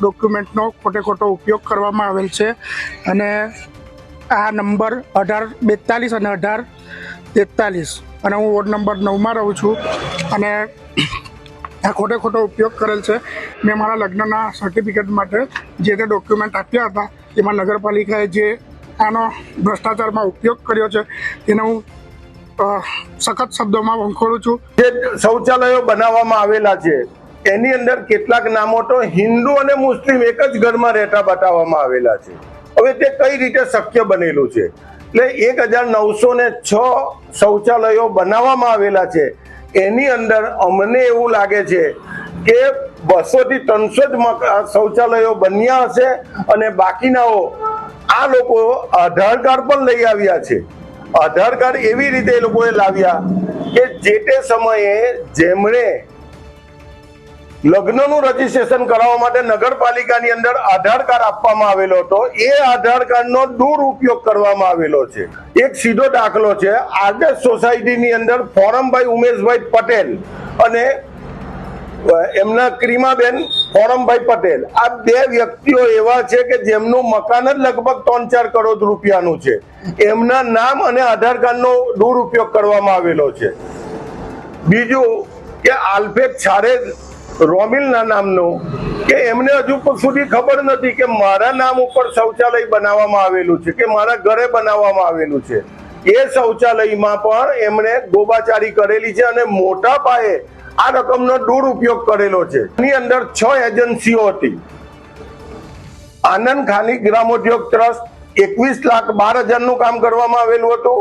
ડોક્યુમેન્ટનો ખોટે ખોટો ઉપયોગ કરવામાં આવેલ છે. અને આ નંબર અઢાર બેતાલીસ અને અઢાર તેતાલીસ. અને હું વોર્ડ નંબર નવમાં રહું છું. અને આ ખોટે ખોટો ઉપયોગ કરેલ છે. મેં મારા લગ્નના સર્ટિફિકેટ માટે જે તે ડોક્યુમેન્ટ આપ્યા હતા એમાં નગરપાલિકાએ જે આનો ભ્રષ્ટાચારમાં ઉપયોગ કર્યો છે, તેને હું સખત શબ્દોમાં વંખોળું છું. જે શૌચાલયો બનાવવામાં આવેલા છે એની અંદર કેટલાક નામો તો હિન્દુ અને મુસ્લિમ એક જ ઘરમાં રહેતા બતાવવામાં આવેલા છે. હવે તે કઈ રીતે શક્ય બનેલું છે? એટલે એક હજાર નવસો ને છ શૌચાલયો બનાવવામાં આવેલા છે. એની અંદર અમને એવું લાગે છે કે બસો થી ત્રણસો જ શૌચાલયો બન્યા હશે અને બાકીનાઓ આ લોકો આધાર કાર્ડ પણ લઈ આવ્યા છે. આધાર કાર્ડ એવી રીતે એ લોકોએ લાવ્યા કે જે તે સમયે જેમણે લગ્નનું રજીસ્ટ્રેશન કરાવવા માટે નગરપાલિકાની અંદર આધાર કાર્ડ આપવામાં આવેલો હતો. એ આધાર કાર્ડનો દુરુપયોગ કરવામાં આવેલો છે. એક સીધો દાખલો છે. આદર્શ સોસાયટીની અંદર ફોરમભાઈ ઉમેશભાઈ પટેલ અને એમના ક્રીમાબેન ફોરમભાઈ પટેલ. આ બે વ્યક્તિઓ એવા છે કે જેમનું મકાન જ લગભગ ત્રણ ચાર કરોડ રૂપિયાનું છે. એમના નામ અને આધાર કાર્ડનો દુરુપયોગ કરવામાં આવેલો છે. બીજું કે આલ્ફેટ છારે રોમિલના નામનો, કે એમને હજુ સુધી ખબર નથી કે મારા નામ ઉપર શૌચાલય બનાવવામાં આવેલું છે, કે મારા ઘરે બનાવવામાં આવેલું છે. એ શૌચાલયમાં પણ એમણે ગોબાચારી કરેલી છે અને મોટા પાયે આ રકમનો દુરુપયોગ કરેલો છે. એની અંદર છ એજન્સીઓ હતી. આનંદ ખાની ગ્રામોદ્યોગ ટ્રસ્ટ એકવીસ લાખ બાર હજારનું કામ કરવામાં આવેલું હતું.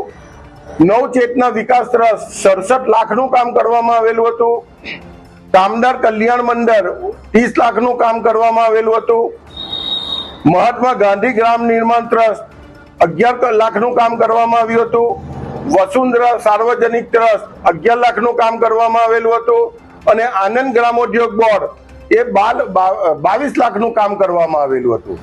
નવ ચેતના વિકાસ ટ્રસ્ટ સડસઠ લાખનું કામ કરવામાં આવેલું હતું. કામદાર કલ્યાણ મંડળ ત્રીસ લાખનું કામ કરવામાં આવેલું હતું. મહાત્મા ગાંધી ગ્રામ નિર્માણ ટ્રસ્ટ અગિયાર લાખનું કામ કરવામાં આવ્યું હતું. વસુંધરા સાર્વજનિક ટ્રસ્ટ અગિયાર લાખનું કામ કરવામાં આવેલું હતું. અને આનંદ ગ્રામોદ્યોગ બોર્ડ એ બાવીસ લાખનું કામ કરવામાં આવેલું હતું.